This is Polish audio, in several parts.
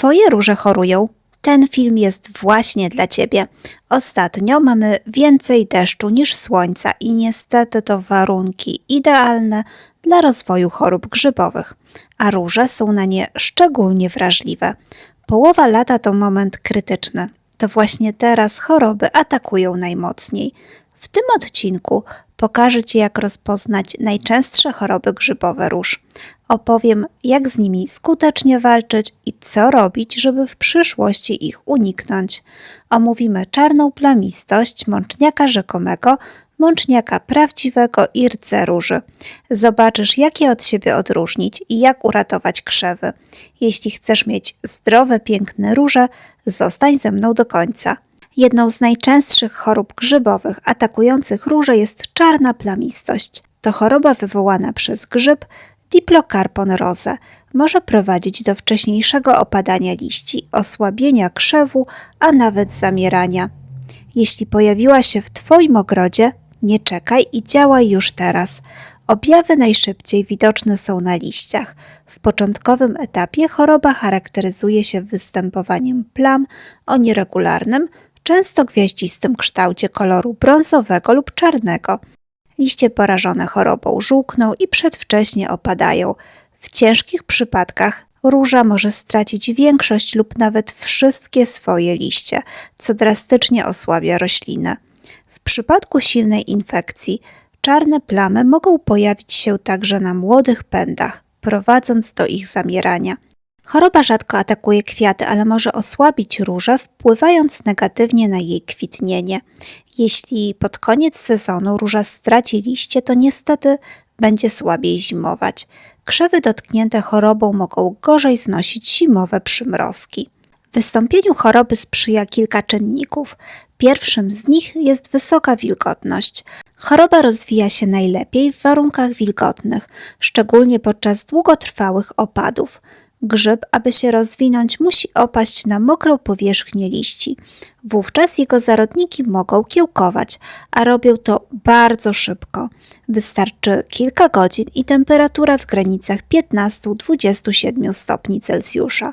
Twoje róże chorują? Ten film jest właśnie dla Ciebie. Ostatnio mamy więcej deszczu niż słońca i niestety to warunki idealne dla rozwoju chorób grzybowych, a róże są na nie szczególnie wrażliwe. Połowa lata to moment krytyczny. To właśnie teraz choroby atakują najmocniej. W tym odcinku pokażę Ci, jak rozpoznać najczęstsze choroby grzybowe róż. Opowiem, jak z nimi skutecznie walczyć i co robić, żeby w przyszłości ich uniknąć. Omówimy czarną plamistość mączniaka rzekomego, mączniaka prawdziwego i rdze róży. Zobaczysz, jak je od siebie odróżnić i jak uratować krzewy. Jeśli chcesz mieć zdrowe, piękne róże, zostań ze mną do końca. Jedną z najczęstszych chorób grzybowych atakujących róże jest czarna plamistość. To choroba wywołana przez grzyb Diplocarpon rose. Może prowadzić do wcześniejszego opadania liści, osłabienia krzewu, a nawet zamierania. Jeśli pojawiła się w Twoim ogrodzie, nie czekaj i działaj już teraz. Objawy najszybciej widoczne są na liściach. W początkowym etapie choroba charakteryzuje się występowaniem plam o nieregularnym, często gwiaździstym kształcie koloru brązowego lub czarnego. Liście porażone chorobą żółkną i przedwcześnie opadają. W ciężkich przypadkach róża może stracić większość lub nawet wszystkie swoje liście, co drastycznie osłabia roślinę. W przypadku silnej infekcji czarne plamy mogą pojawić się także na młodych pędach, prowadząc do ich zamierania. Choroba rzadko atakuje kwiaty, ale może osłabić różę, wpływając negatywnie na jej kwitnienie. Jeśli pod koniec sezonu róża straci liście, to niestety będzie słabiej zimować. Krzewy dotknięte chorobą mogą gorzej znosić zimowe przymrozki. Wystąpieniu choroby sprzyja kilka czynników. Pierwszym z nich jest wysoka wilgotność. Choroba rozwija się najlepiej w warunkach wilgotnych, szczególnie podczas długotrwałych opadów. Grzyb, aby się rozwinąć, musi opaść na mokrą powierzchnię liści. Wówczas jego zarodniki mogą kiełkować, a robią to bardzo szybko. Wystarczy kilka godzin i temperatura w granicach 15-27 stopni Celsjusza.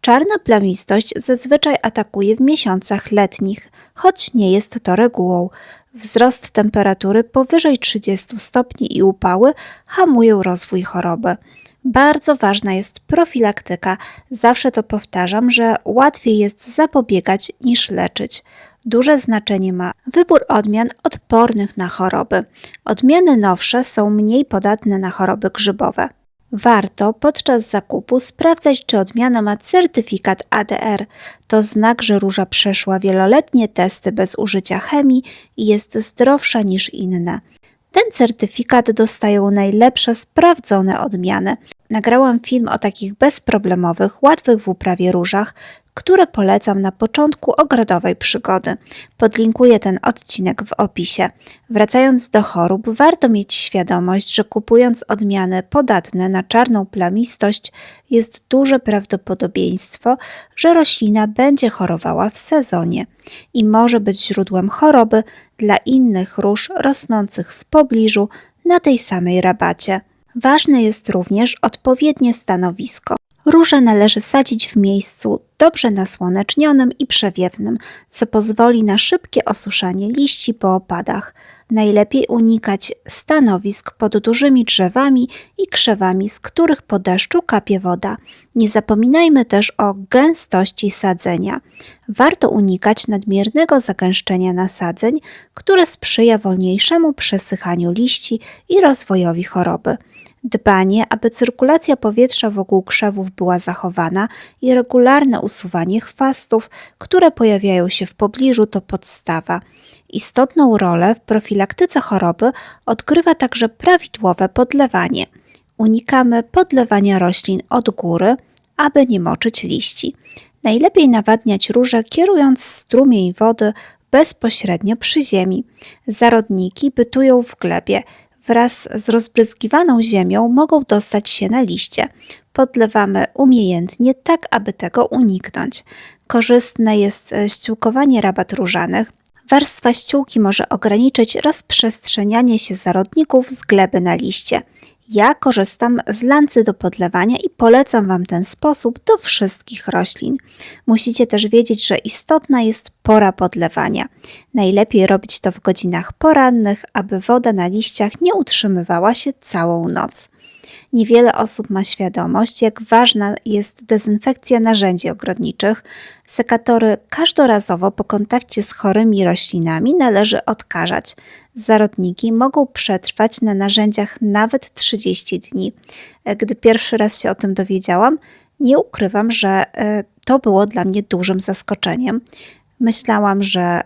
Czarna plamistość zazwyczaj atakuje w miesiącach letnich, choć nie jest to regułą. Wzrost temperatury powyżej 30 stopni i upały hamują rozwój choroby. Bardzo ważna jest profilaktyka. Zawsze to powtarzam, że łatwiej jest zapobiegać niż leczyć. Duże znaczenie ma wybór odmian odpornych na choroby. Odmiany nowsze są mniej podatne na choroby grzybowe. Warto podczas zakupu sprawdzać, czy odmiana ma certyfikat ADR. To znak, że róża przeszła wieloletnie testy bez użycia chemii i jest zdrowsza niż inne. Ten certyfikat dostają najlepsze sprawdzone odmiany. Nagrałam film o takich bezproblemowych, łatwych w uprawie różach, które polecam na początku ogrodowej przygody. Podlinkuję ten odcinek w opisie. Wracając do chorób, warto mieć świadomość, że kupując odmiany podatne na czarną plamistość, jest duże prawdopodobieństwo, że roślina będzie chorowała w sezonie i może być źródłem choroby dla innych róż rosnących w pobliżu na tej samej rabacie. Ważne jest również odpowiednie stanowisko. Róże należy sadzić w miejscu dobrze nasłonecznionym i przewiewnym, co pozwoli na szybkie osuszanie liści po opadach. Najlepiej unikać stanowisk pod dużymi drzewami i krzewami, z których po deszczu kapie woda. Nie zapominajmy też o gęstości sadzenia. Warto unikać nadmiernego zagęszczenia nasadzeń, które sprzyja wolniejszemu przesychaniu liści i rozwojowi choroby. Dbanie, aby cyrkulacja powietrza wokół krzewów była zachowana i regularne usuwanie chwastów, które pojawiają się w pobliżu, to podstawa. Istotną rolę w profilaktyce choroby odgrywa także prawidłowe podlewanie. Unikamy podlewania roślin od góry, aby nie moczyć liści. Najlepiej nawadniać róże kierując strumień wody bezpośrednio przy ziemi. Zarodniki bytują w glebie, wraz z rozbryzgiwaną ziemią mogą dostać się na liście. Podlewamy umiejętnie, tak aby tego uniknąć. Korzystne jest e, ściółkowanie rabat różanych. Warstwa ściółki może ograniczyć rozprzestrzenianie się zarodników z gleby na liście. Ja korzystam z lancy do podlewania i polecam Wam ten sposób do wszystkich roślin. Musicie też wiedzieć, że istotna jest pora podlewania. Najlepiej robić to w godzinach porannych, aby woda na liściach nie utrzymywała się całą noc. Niewiele osób ma świadomość, jak ważna jest dezynfekcja narzędzi ogrodniczych. Sekatory każdorazowo po kontakcie z chorymi roślinami należy odkażać. Zarodniki mogą przetrwać na narzędziach nawet 30 dni. Gdy pierwszy raz się o tym dowiedziałam, nie ukrywam, że e, to było dla mnie dużym zaskoczeniem. Myślałam, że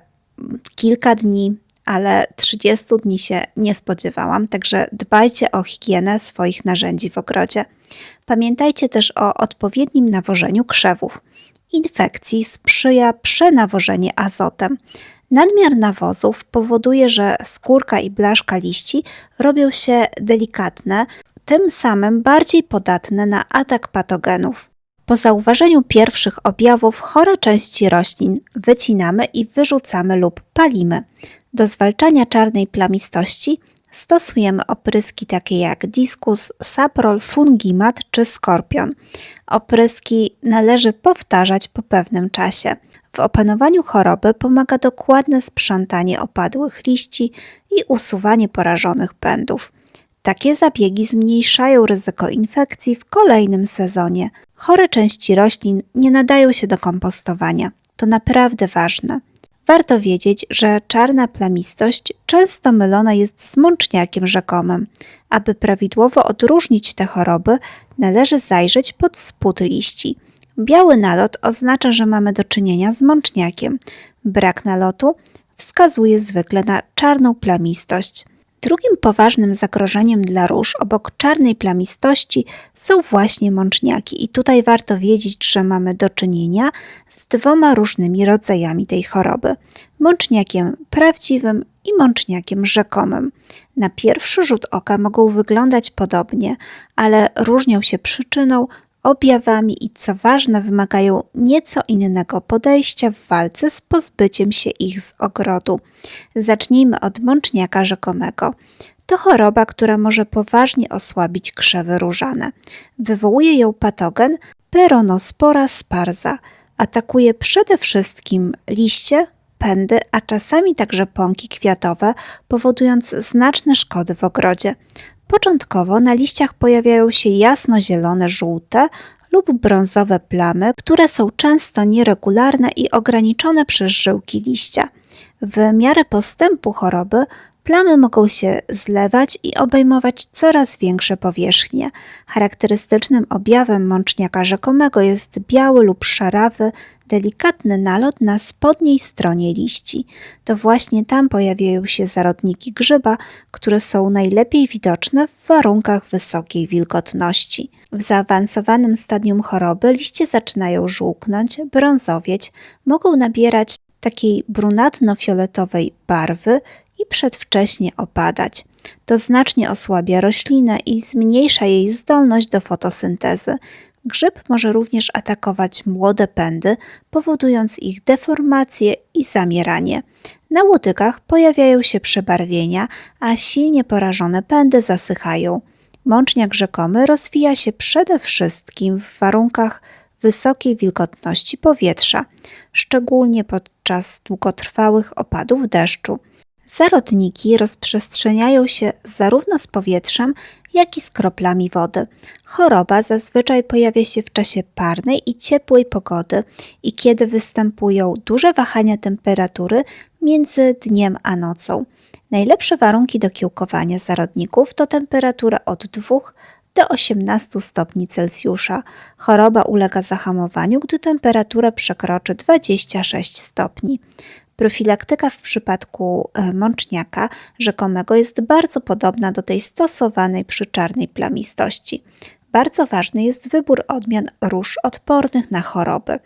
kilka dni, ale 30 dni się nie spodziewałam, także dbajcie o higienę swoich narzędzi w ogrodzie. Pamiętajcie też o odpowiednim nawożeniu krzewów. Infekcji sprzyja przenawożenie azotem. Nadmiar nawozów powoduje, że skórka i blaszka liści robią się delikatne, tym samym bardziej podatne na atak patogenów. Po zauważeniu pierwszych objawów chore części roślin wycinamy i wyrzucamy lub palimy. Do zwalczania czarnej plamistości stosujemy opryski takie jak diskus, saprol, fungimat czy skorpion. Opryski należy powtarzać po pewnym czasie. W opanowaniu choroby pomaga dokładne sprzątanie opadłych liści i usuwanie porażonych pędów. Takie zabiegi zmniejszają ryzyko infekcji w kolejnym sezonie. Chore części roślin nie nadają się do kompostowania. To naprawdę ważne. Warto wiedzieć, że czarna plamistość często mylona jest z mączniakiem rzekomym. Aby prawidłowo odróżnić te choroby, należy zajrzeć pod spód liści. Biały nalot oznacza, że mamy do czynienia z mączniakiem. Brak nalotu wskazuje zwykle na czarną plamistość. Drugim poważnym zagrożeniem dla róż obok czarnej plamistości są właśnie mączniaki i tutaj warto wiedzieć, że mamy do czynienia z dwoma różnymi rodzajami tej choroby. Mączniakiem prawdziwym i mączniakiem rzekomym. Na pierwszy rzut oka mogą wyglądać podobnie, ale różnią się przyczyną, objawami i co ważne, wymagają nieco innego podejścia w walce z pozbyciem się ich z ogrodu. Zacznijmy od mączniaka rzekomego. To choroba, która może poważnie osłabić krzewy różane. Wywołuje ją patogen Peronospora sparza. Atakuje przede wszystkim liście, pędy, a czasami także pąki kwiatowe, powodując znaczne szkody w ogrodzie. Początkowo na liściach pojawiają się jasno-zielone, żółte lub brązowe plamy, które są często nieregularne i ograniczone przez żyłki liścia. W miarę postępu choroby plamy mogą się zlewać i obejmować coraz większe powierzchnie. Charakterystycznym objawem mączniaka rzekomego jest biały lub szarawy, delikatny nalot na spodniej stronie liści. To właśnie tam pojawiają się zarodniki grzyba, które są najlepiej widoczne w warunkach wysokiej wilgotności. W zaawansowanym stadium choroby liście zaczynają żółknąć, brązowieć, mogą nabierać takiej brunatno-fioletowej barwy i przedwcześnie opadać. To znacznie osłabia roślinę i zmniejsza jej zdolność do fotosyntezy. Grzyb może również atakować młode pędy, powodując ich deformację i zamieranie. Na łodygach pojawiają się przebarwienia, a silnie porażone pędy zasychają. Mączniak rzekomy rozwija się przede wszystkim w warunkach wysokiej wilgotności powietrza, szczególnie podczas długotrwałych opadów deszczu. Zarodniki rozprzestrzeniają się zarówno z powietrzem, jak i z kroplami wody. Choroba zazwyczaj pojawia się w czasie parnej i ciepłej pogody i kiedy występują duże wahania temperatury między dniem a nocą. Najlepsze warunki do kiełkowania zarodników to temperatura od 2 do 18 stopni Celsjusza. Choroba ulega zahamowaniu, gdy temperatura przekroczy 26 stopni. Profilaktyka w przypadku e, mączniaka rzekomego jest bardzo podobna do tej stosowanej przy czarnej plamistości. Bardzo ważny jest wybór odmian róż odpornych na choroby.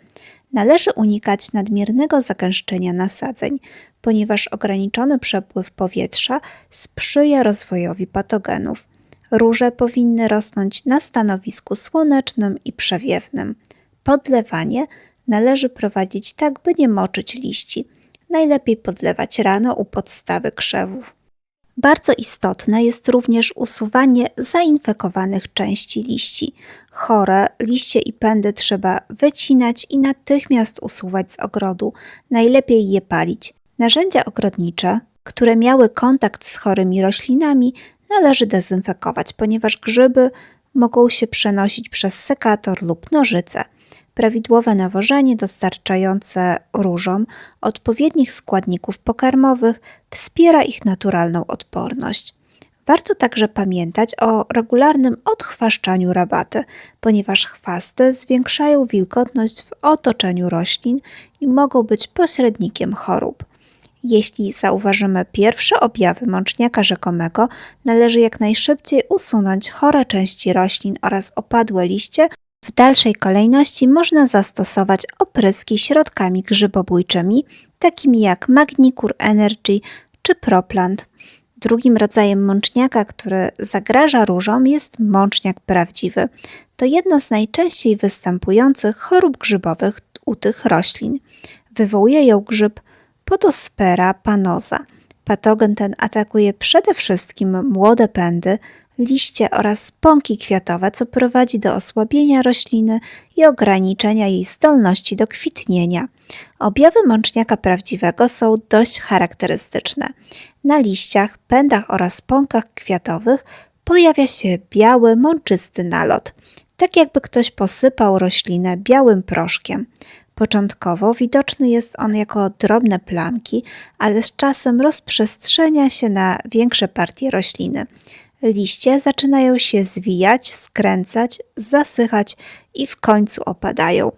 Należy unikać nadmiernego zagęszczenia nasadzeń, ponieważ ograniczony przepływ powietrza sprzyja rozwojowi patogenów. Róże powinny rosnąć na stanowisku słonecznym i przewiewnym. Podlewanie należy prowadzić tak, by nie moczyć liści najlepiej podlewać rano u podstawy krzewów. Bardzo istotne jest również usuwanie zainfekowanych części liści. Chore liście i pędy trzeba wycinać i natychmiast usuwać z ogrodu, najlepiej je palić. Narzędzia ogrodnicze, które miały kontakt z chorymi roślinami, należy dezynfekować, ponieważ grzyby mogą się przenosić przez sekator lub nożyce. Prawidłowe nawożenie dostarczające różom odpowiednich składników pokarmowych wspiera ich naturalną odporność. Warto także pamiętać o regularnym odchwaszczaniu rabaty, ponieważ chwasty zwiększają wilgotność w otoczeniu roślin i mogą być pośrednikiem chorób. Jeśli zauważymy pierwsze objawy mączniaka rzekomego, należy jak najszybciej usunąć chore części roślin oraz opadłe liście. W dalszej kolejności można zastosować opryski środkami grzybobójczymi, takimi jak Magnicure Energy czy Proplant. Drugim rodzajem mączniaka, który zagraża różom, jest mączniak prawdziwy. To jedna z najczęściej występujących chorób grzybowych u tych roślin. Wywołuje ją grzyb Podospera panosa. Patogen ten atakuje przede wszystkim młode pędy, liście oraz pąki kwiatowe, co prowadzi do osłabienia rośliny i ograniczenia jej zdolności do kwitnienia. Objawy mączniaka prawdziwego są dość charakterystyczne. Na liściach, pędach oraz pąkach kwiatowych pojawia się biały, mączysty nalot, tak jakby ktoś posypał roślinę białym proszkiem. Początkowo widoczny jest on jako drobne plamki, ale z czasem rozprzestrzenia się na większe partie rośliny. Liście zaczynają się zwijać, skręcać, zasychać i w końcu opadają.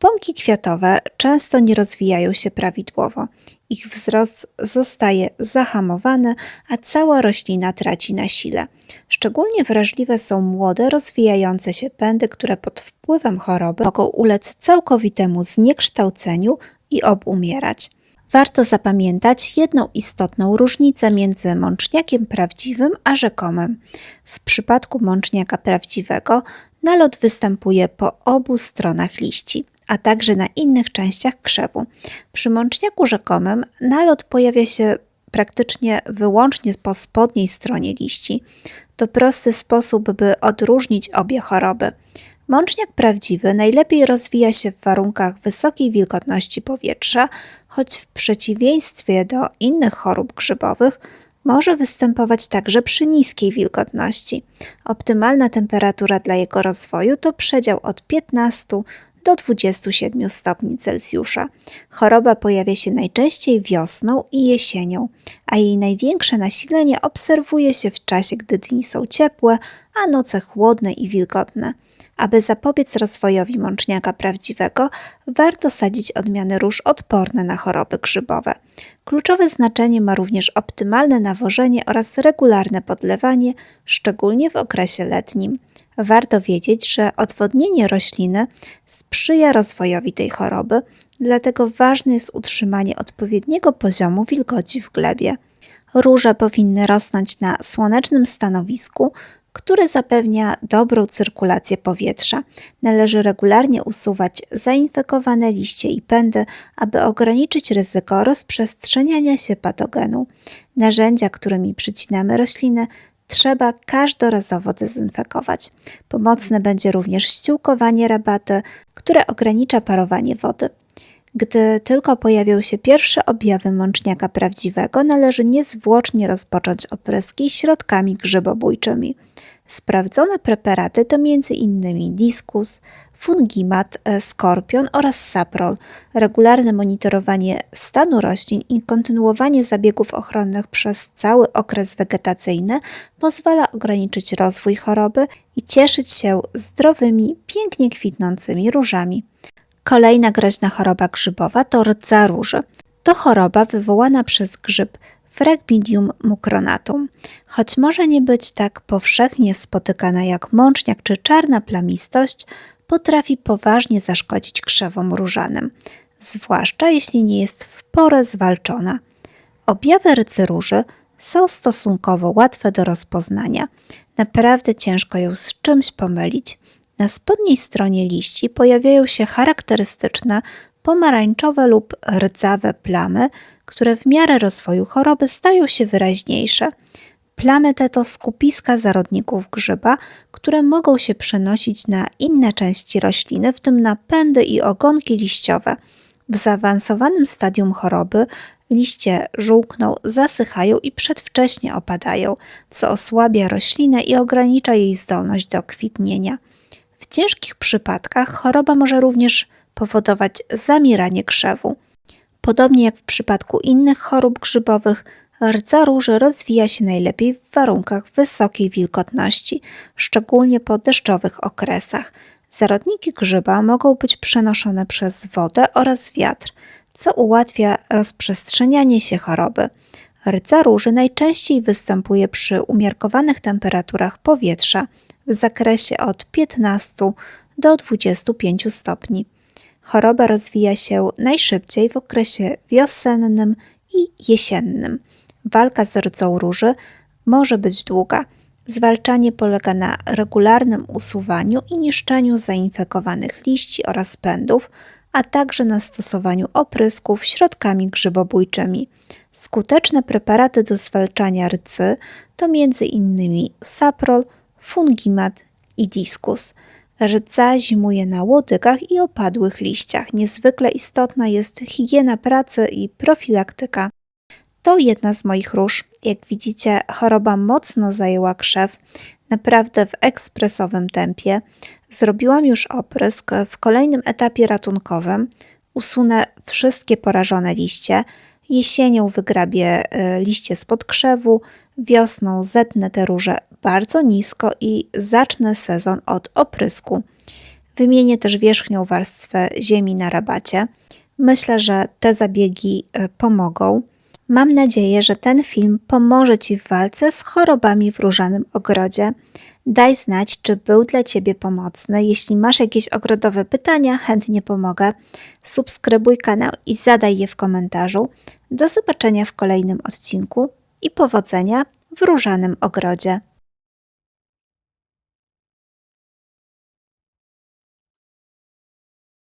Pąki kwiatowe często nie rozwijają się prawidłowo. Ich wzrost zostaje zahamowany, a cała roślina traci na sile. Szczególnie wrażliwe są młode, rozwijające się pędy, które pod wpływem choroby mogą ulec całkowitemu zniekształceniu i obumierać. Warto zapamiętać jedną istotną różnicę między mączniakiem prawdziwym a rzekomym. W przypadku mączniaka prawdziwego nalot występuje po obu stronach liści a także na innych częściach krzewu. Przy mączniaku rzekomym nalot pojawia się praktycznie wyłącznie po spodniej stronie liści. To prosty sposób, by odróżnić obie choroby. Mączniak prawdziwy najlepiej rozwija się w warunkach wysokiej wilgotności powietrza, choć w przeciwieństwie do innych chorób grzybowych może występować także przy niskiej wilgotności. Optymalna temperatura dla jego rozwoju to przedział od 15 do 27 stopni Celsjusza. Choroba pojawia się najczęściej wiosną i jesienią, a jej największe nasilenie obserwuje się w czasie, gdy dni są ciepłe, a noce chłodne i wilgotne. Aby zapobiec rozwojowi mączniaka prawdziwego, warto sadzić odmiany róż odporne na choroby grzybowe. Kluczowe znaczenie ma również optymalne nawożenie oraz regularne podlewanie, szczególnie w okresie letnim. Warto wiedzieć, że odwodnienie rośliny sprzyja rozwojowi tej choroby, dlatego ważne jest utrzymanie odpowiedniego poziomu wilgoci w glebie. Róże powinny rosnąć na słonecznym stanowisku, które zapewnia dobrą cyrkulację powietrza. Należy regularnie usuwać zainfekowane liście i pędy, aby ograniczyć ryzyko rozprzestrzeniania się patogenu. Narzędzia, którymi przycinamy rośliny, trzeba każdorazowo dezynfekować. Pomocne będzie również ściółkowanie rabaty, które ogranicza parowanie wody. Gdy tylko pojawią się pierwsze objawy mączniaka prawdziwego, należy niezwłocznie rozpocząć opryski środkami grzybobójczymi. Sprawdzone preparaty to m.in. Diskus, Fungimat, e, Skorpion oraz Saprol. Regularne monitorowanie stanu roślin i kontynuowanie zabiegów ochronnych przez cały okres wegetacyjny pozwala ograniczyć rozwój choroby i cieszyć się zdrowymi, pięknie kwitnącymi różami. Kolejna groźna choroba grzybowa to rdza róży. To choroba wywołana przez grzyb Fragmidium mucronatum. Choć może nie być tak powszechnie spotykana jak mączniak czy czarna plamistość, potrafi poważnie zaszkodzić krzewom różanym, zwłaszcza jeśli nie jest w porę zwalczona. Objawy rdzy róży są stosunkowo łatwe do rozpoznania. Naprawdę ciężko ją z czymś pomylić. Na spodniej stronie liści pojawiają się charakterystyczne pomarańczowe lub rdzawe plamy, które w miarę rozwoju choroby stają się wyraźniejsze. Plamy te to skupiska zarodników grzyba, które mogą się przenosić na inne części rośliny, w tym na pędy i ogonki liściowe. W zaawansowanym stadium choroby liście żółkną, zasychają i przedwcześnie opadają, co osłabia roślinę i ogranicza jej zdolność do kwitnienia. W ciężkich przypadkach choroba może również powodować zamieranie krzewu. Podobnie jak w przypadku innych chorób grzybowych, rdza róży rozwija się najlepiej w warunkach wysokiej wilgotności, szczególnie po deszczowych okresach. Zarodniki grzyba mogą być przenoszone przez wodę oraz wiatr, co ułatwia rozprzestrzenianie się choroby. Rdza róży najczęściej występuje przy umiarkowanych temperaturach powietrza w zakresie od 15 do 25 stopni. Choroba rozwija się najszybciej w okresie wiosennym i jesiennym. Walka z rdzą róży może być długa. Zwalczanie polega na regularnym usuwaniu i niszczeniu zainfekowanych liści oraz pędów, a także na stosowaniu oprysków środkami grzybobójczymi. Skuteczne preparaty do zwalczania rdzy to m.in. saprol, fungimat i diskus. Rdza zimuje na łodygach i opadłych liściach. Niezwykle istotna jest higiena pracy i profilaktyka. To jedna z moich róż. Jak widzicie, choroba mocno zajęła krzew, naprawdę w ekspresowym tempie. Zrobiłam już oprysk. W kolejnym etapie ratunkowym usunę wszystkie porażone liście. Jesienią wygrabię e, liście spod krzewu, wiosną zetnę te róże bardzo nisko i zacznę sezon od oprysku. Wymienię też wierzchnią warstwę ziemi na rabacie. Myślę, że te zabiegi e, pomogą. Mam nadzieję, że ten film pomoże Ci w walce z chorobami w różanym ogrodzie. Daj znać, czy był dla Ciebie pomocny. Jeśli masz jakieś ogrodowe pytania, chętnie pomogę. Subskrybuj kanał i zadaj je w komentarzu. Do zobaczenia w kolejnym odcinku i powodzenia w różanym ogrodzie.